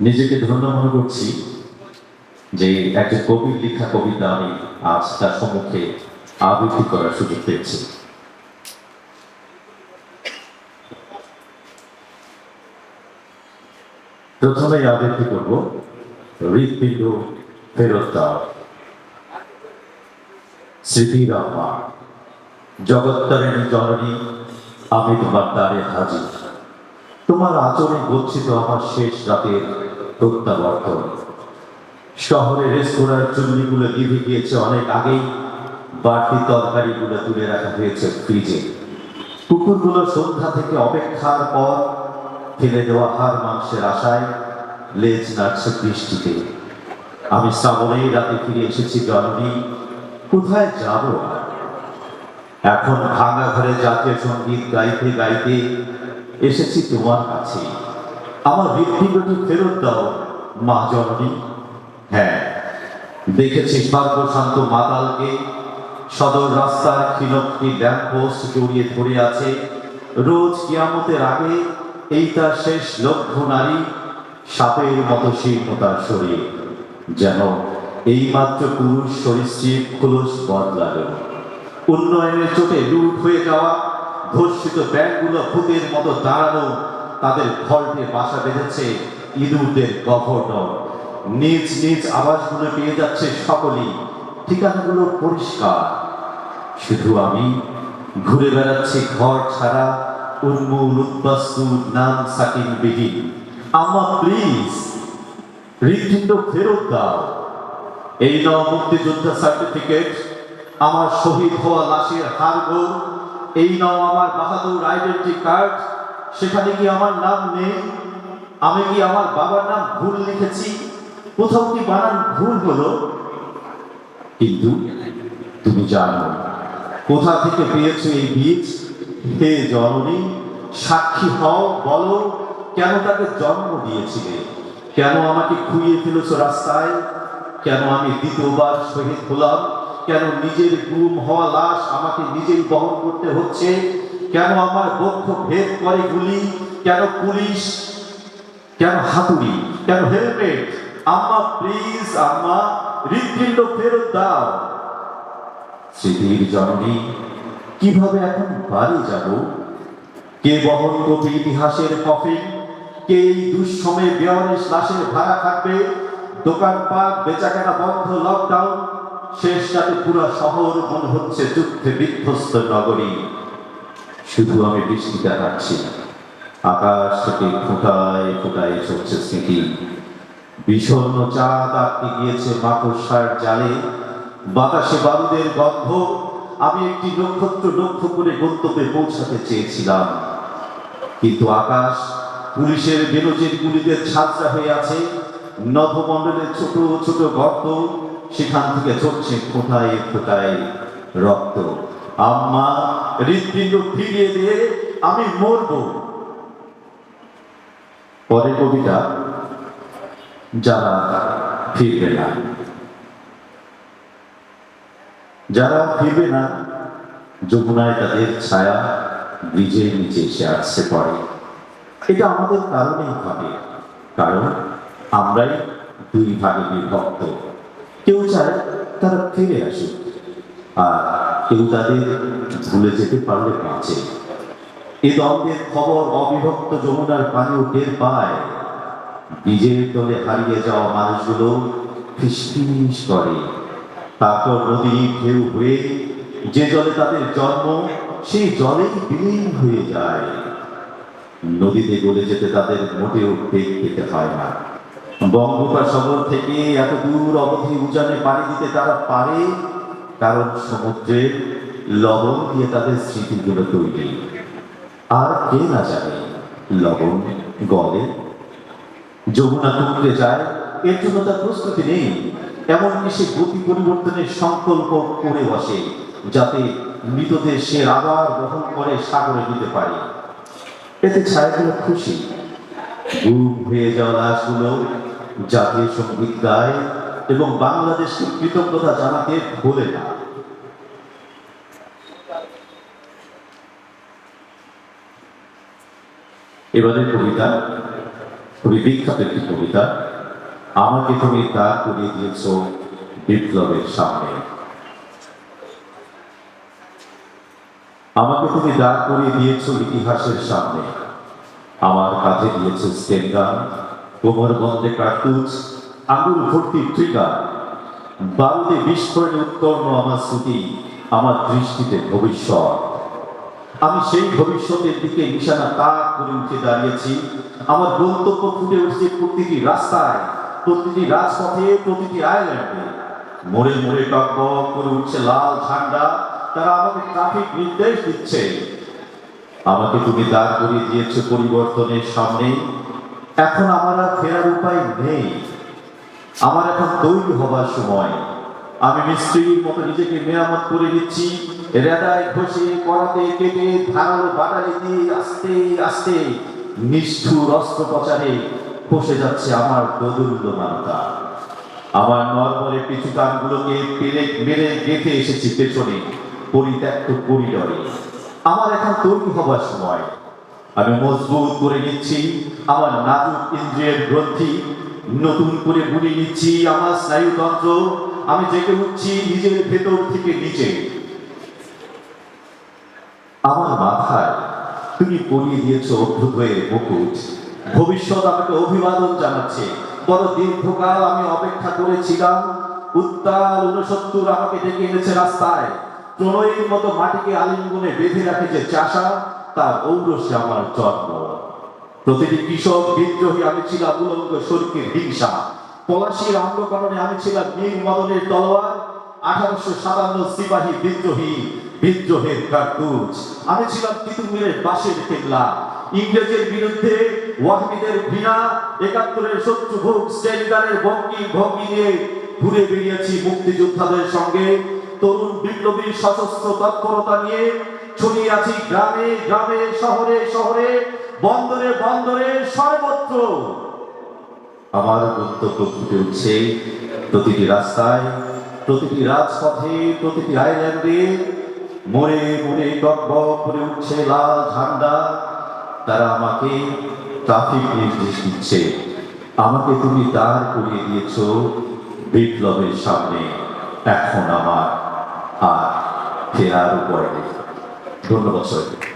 নিজেকে ধন্য মনে করছি যে একজন কবির লেখা কবিতা আমি আজ তার সম্মুখে আবৃত্তি করার সুযোগ পেয়েছি। প্রথমে আবৃত্তি করব হৃৎপিণ্ড ফেরত দাও। স্মৃতির আম্মা জগত্তরের জননী, আমি তোমার দ্বারে হাজির। তোমার আচরণে গচ্ছিত আমার শেষ রাতের প্রত্যাবর্তন। শহরের রেস্তোরাঁর চুল্লিগুলো নিভে গিয়েছে অনেক আগেই, বাড়তি তরকারিগুলো তুলে রাখা হয়েছে ফ্রিজে। কুকুরগুলো সন্ধ্যা থেকে অপেক্ষার পর ফেলে দেওয়া হার মাংসের আশায় লেজ নাড়ছে বৃষ্টিতে। আমি শ্রাবণেই রাতে ফিরে এসেছি, জননী, কোথায় যাব? এখন ভাঙা ঘরে জাতীয় সংগীত গাইতে গাইতে এসেছি তোমার কাছে। আমার হৃদপিণ্ডটি ফেরত দাও, মা জননী। হ্যাঁ দেখেছি শান্ত মাতালকে। সদর রাস্তার খিলকটি ল্যাম্পোস্ট জড়িয়ে ধরে আছে। রোজ কিয়ামতের আগে এই তার শেষ লক্ষ্য নারী সাপের মতো শীর্ণতার শরীর। যেন এই এইমাত্র পুরুষ সরীসৃপ খোলস বদলালো উন্নয়নের চোটে লুট হয়ে যাওয়া ধর্ষিত ব্যাংকগুলো ভূতের মতো দাঁড়ানো তাদের ফল্টে বাসা বেঁধেছে ইঁদুরদের গভর্নর। নিজ নিজ আবাসগুলো পেয়ে যাচ্ছে সকলেই। ঠিকানাগুলো পরিষ্কার। শুধু আমি ঘুরে বেড়াচ্ছি ঘর ছাড়া উন্মূল উদ্বাস্তু নাম সাকিন বিহীন। আম্মা প্লিজ হৃদপিণ্ড ফেরত দাও। এই নাও মুক্তিযোদ্ধা সার্টিফিকেট আমার শহীদ হওয়া লাশের হারগো এই নাও আমার বাহাদুর আইডেন্টি কার্ড। সেখানে কি আমার নাম নেই? আমি কি আমার বাবার নাম ভুল লিখেছি? কোথাও কি বানান ভুল হলো। কিন্তু তুমি জানো, কোথা থেকে পেয়েছ এই বীজ? হে জননী, সাক্ষী হও, বলো, কেন তাকে জন্ম দিয়েছিলে? কেন আমাকে খুইয়ে ফেলেছো রাস্তায়? কেন আমি দ্বিতীয়বার শহীদ হলাম? কেন নিজের গুম হওয়া লাশ আমাকে নিজেই বহন করতে হচ্ছে? কেন আমার বক্ষ ভেদ করে গুলি? কেন পুলিশ? কেন হাতুড়ি? কেন হেলমেট? আম্মা, প্লিজ, আম্মা, হৃদপিণ্ড ফেরত দাও। স্মৃতির জননী, কীভাবে এখন বাড়ি যাব? কে বহন করবে ইতিহাসের কফিন? কে এই দুঃসময়ে বেয়ারিশ লাশের ভাড়া থাকবে দোকানপাট, বেচাকেনা বন্ধ লকডাউন শেষ রাতে পুরো শহর মনে হচ্ছে যুদ্ধে বিধ্বস্ত নগরী। শুধু আমি বৃষ্টি দেখাচ্ছি আকাশ থেকে ফোটায় ফোটায় চলছে স্মৃতি বিষণ্ণ চাঁদ আটকে গিয়েছে মাকড়সার জালে। বাতাসে বারুদের গন্ধ। আমি একটি নক্ষত্র লক্ষ্য করে গন্তব্যে পৌঁছাতে চেয়েছিলাম। কিন্তু আকাশ পুলিশের বেরোজের গুলিদের ছাত্রা হয়ে আছে। নভমণ্ডলের ছোট ছোট গর্ত। সেখান থেকে চলছে ফোটায় ফোটায় রক্ত। আম্মা, হৃৎপিণ্ড ফিরিয়ে দিয়ে আমি মরবো। পরে কবিতা, যারা ফিরবে না। যারা ফিরবে না, যমুনায় তাদের ছায়া ব্রিজের নিচে এসে আসছে পড়ে এটা আমাদের কারণেই হবে কারণ আমরাই দুই ভাগে বিভক্ত কেউ চায় তারা ফিরে আসুক আর কেউ তাদের ভুলে যেতে পারলে বাঁচে। এ দ্বন্দ্বের খবর অবিভক্ত যমুনার পানিও টের পায়। বীজের তলে হারিয়ে যাওয়া মানুষগুলো ফিসফিস করে। তারপর নদী ঢেউ হয়ে যে জলে তাদের জন্ম, সেই জলেই বিলীন হয়ে যায়। নদীতে গলে যেতে তাদের মোটেও বেগ পেতে হয় না। বঙ্গোপসাগর থেকে এত দূর অবধি উজানে পাড়ি দিতে তারা পারে, কারণ সমুদ্রের লবণ দিয়ে তাদের স্মৃতিগুলো তৈরি। আর কে না জানে, লবণ গলে, যমুনা টুকরে যায়, এর জন্য তার প্রস্তুতি নেই। এমনকি সে গতি পরিবর্তনের সংকল্প করে বসে, যাতে মৃতদের সে আবার বহন করে সাগরে দিতে পারে। এতে ছায়াগুলো খুশি। গুম হয়ে যাওয়া লাশগুলো জাতীয় সংগীত গায় এবং বাংলাদেশকে কৃতজ্ঞতা জানাতে ভোলে না। এবারে কবিতা, খুবই বিখ্যাত একটি কবিতা। আমাকে তুমি দাঁড় করিয়ে দিয়েছ বিপ্লবের সামনে। আমাকে তুমি দাঁড় করিয়ে দিয়েছ ইতিহাসের সামনে। আমার কাঁধে দিয়েছ স্টেনগান কোমর কার্তুজ আঙুল ভর্তি ট্রিগার বারুদে বিস্ফোরণে উত্তর্ণ আমার স্মৃতি আমার দৃষ্টিতে ভবিষ্যৎ। আমি সেই ভবিষ্যতের দিকে নিশানা তাক করে উঠে দাঁড়িয়েছি। আমার গন্তব্য ফুটে উঠছে প্রতিটি রাস্তায়, প্রতিটি রাজপথে, প্রতিটি আইল্যান্ডে। মোড়ে মোড়ে টকবক করে উঠছে লাল ঝান্ডা, তারা আমাকে ট্রাফিক নির্দেশ দিচ্ছে। আমাকে তুমি দাঁড় করিয়ে দিয়েছ পরিবর্তনের সামনে। এখন আমার আর ফেরার উপায় নেই। আমার এখন তৈরি হবার সময়। আমি মিস্ত্রির মতো নিজেকে মেরামত করে দিচ্ছি রেদায় ঘষে, করাতে, কেটে, ধারালো বাটালি দিয়ে আস্তে আস্তে নিষ্ঠুর অস্ত্রোপচারে ফসে যাচ্ছে আমার দোদুল্যমানতা আমার নরমরে পিছু কানগুলোকে পেরে মেরে গেঁথে এসেছি পেছনে, পরিত্যক্ত করিডরে। আমার এখন তৈরি হবার সময়। আমি মজবুত করে নিচ্ছি। আমার নাজুক ইন্দ্রিয়ের গ্রন্থি নতুন করে বুনে নিচ্ছি। আমার স্নায়ুতন্ত্র, আমি জেগে উঠছি নিজের ভেতর থেকে নিচে। আমার মাথায় তুমি পরিয়ে দিয়েছ অভ্যুদয়ের মুকুট। ভবিষ্যৎ আমাকে অভিবাদন জানাচ্ছে। বড় দীর্ঘকাল আমি অপেক্ষা করেছিলাম। উত্তাল উনসত্তর আমাকে ডেকে এনেছে রাস্তায়। প্রণয়ের মতো মাটিকে আলিঙ্গনে বেঁধে রাখে যে চাষা। তার ঔরসে আমার জন্ম। প্রতিটি কৃষক, বিদ্রোহী, আমি ছিলাম উলঙ্গ শরীরের হিংসা। পলাশির অঙ্গকরণে আমি ছিলাম নীল মদনের তলোয়ার। আঠারোশো সাতান্ন সিপাহী বিদ্রোহী, বিদ্রোহের কার্তুজ। আমি ছিলাম তিতুমিরের বাসের কেল্লা। ইংরেজের বিরুদ্ধে ওয়াহিদের ঘৃণা, একাত্তরের শত্রু ভোগ স্টেলিগানের ভঙ্গি ভঙ্গি নিয়ে ঘুরে বেরিয়েছি মুক্তিযোদ্ধাদের সঙ্গে। তরুণ বিপ্লবী সশস্ত্র তৎপরতা নিয়ে ছড়িয়ে আছি গ্রামে গ্রামে, শহরে শহরে, বন্দরে বন্দরে, সর্বত্র। আমার গন্তব্য ফুটে উঠছে প্রতিটি রাস্তায়, প্রতিটি রাজপথে, প্রতিটি আইল্যান্ডে। মোড়ে মোড়ে টকবক করে উঠছে লাল ঝান্ডা। তারা আমাকে ট্রাফিক নির্দেশ দিচ্ছে। আমাকে তুমি দাঁড় করিয়ে দিয়েছ বিপ্লবের সামনে। এখন আমার আর ফেরার উপরে ধন্যবাদ সবাইকে